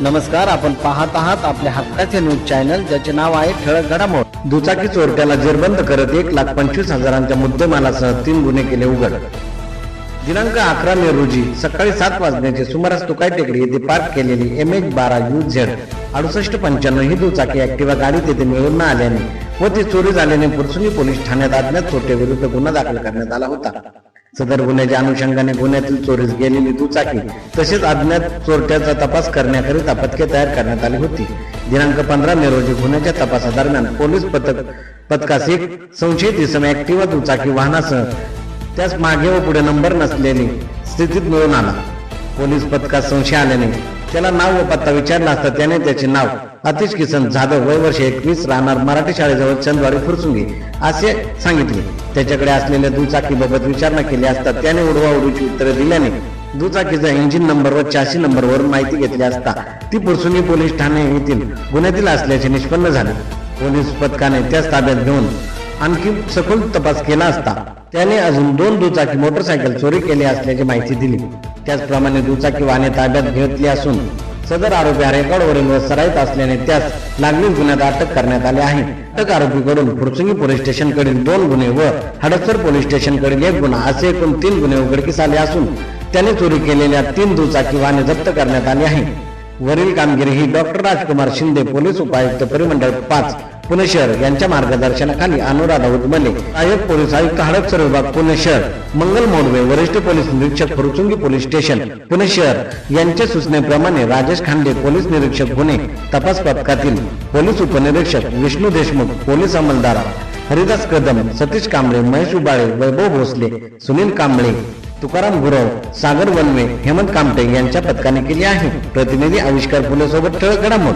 नमस्कार आपण पाहत आहात आपल्या हक्काचे न्यूज चॅनल ज्याचे नाव आहे ठळक घडामोड. दुचाकी चोरट्याला जेरबंद करत एक लाख पंचवीस हजारांच्या मुद्देमालासह तीन गुन्हे केले उघड. दिनांक अकरा मे रोजी सकाळी सात वाजण्याचे सुमारास तुकाई टेकडी येथे पार्क केलेली एम एच बारा यू झेड अडुसष्ट पंच्याण्णव ही दुचाकी ऍक्टिव्हा गाडी तेथे मिळून न आल्याने व ती चोरी झाल्याने पुरसुनी पोलीस ठाण्यात अज्ञात चोरट्याविरुद्ध गुन्हा दाखल करण्यात आला होता. सदर गुन्ह्याच्या अनुषंगाने गुन्ह्यातील चोरीस गेलेली दुचाकी तसेच अज्ञात चोरट्याचा तपास करण्याकरिता पथके तयार करण्यात आली होती. दिनांक पंधरा मे रोजी गुन्ह्याच्या तपासादरम्यान पोलीस पथक पथकास एक संशयित इसम ऍक्टिवा दुचाकी वाहनासह त्यास मागे व पुढे नंबर नसलेली स्थितीत मिळून आला. पोलीस पथकात संशय आल्याने त्याला नाव व पत्ता विचारला असता त्याने त्याचे नाव अतिश किसन जाधव वय वर्ष एकवीस राहणार मराठी शाळेजवळ चंदवाडी फुरसुंगी असे सांगितले. त्याच्याकडे असलेल्या दुचाकीबाबत विचारणा केली असता त्याने उडवा उडीची उत्तरे दिल्याने दुचाकीचा इंजिन नंबर व चाशी नंबर वरून माहिती घेतली असता ती पुरसुनी पोलीस ठाणे येथील गुन्ह्यातील असल्याचे निष्पन्न झाले. पोलीस पथकाने त्याच ताब्यात घेऊन आणखी सखोल तपास केला असता त्याने अजून दोन दुचाकी मोटरसायकल चोरी केली असल्याची माहिती दिली. त्याचप्रमाणे दुचाकी वाहने ताब्यात घेतली असून सदर आरोपी हा रेकॉर्डवरील व सराईत असल्याने त्यास लागलीच गुन्ह्यात अटक करण्यात आली आहे. अटक आरोपीकडून फुरसुंगी पोलीस स्टेशनकडील दोन गुन्हे व हडपसर पोलीस स्टेशनकडील एक गुन्हा असे एकूण तीन गुन्हे उघडकीस आले असून त्याने चोरी केलेल्या तीन दुचाकी वाहने जप्त करण्यात आली आहे. वरील कामगिरी ही डॉक्टर राजकुमार शिंदे पोलीस उपायुक्त परिमंडळ पाच पुणे शहर यांच्या मार्गदर्शनाखाली अनुराधा उदमले सहाय्यक पोलीस आयुक्त हडपसर विभाग पुणे शहर मंगल मोडवे वरिष्ठ पोलीस निरीक्षक फुरचुंगी पोलीस स्टेशन पुणे शहर यांच्या सूचनेप्रमाणे राजेश खांडे पोलीस निरीक्षक गुन्हे तपास पथकातील पोलीस उपनिरीक्षक विष्णू देशमुख पोलीस अंमलदार हरिदास कदम सतीश कांबळे महेश उबाळे वैभव भोसले सुनील कांबळे तुकाराम गुरव सागर वनवे हेमंत कामटे यांच्या पथकाने केली आहे. प्रतिनिधी आविष्कार फुले सोबत ठळक घडामोड.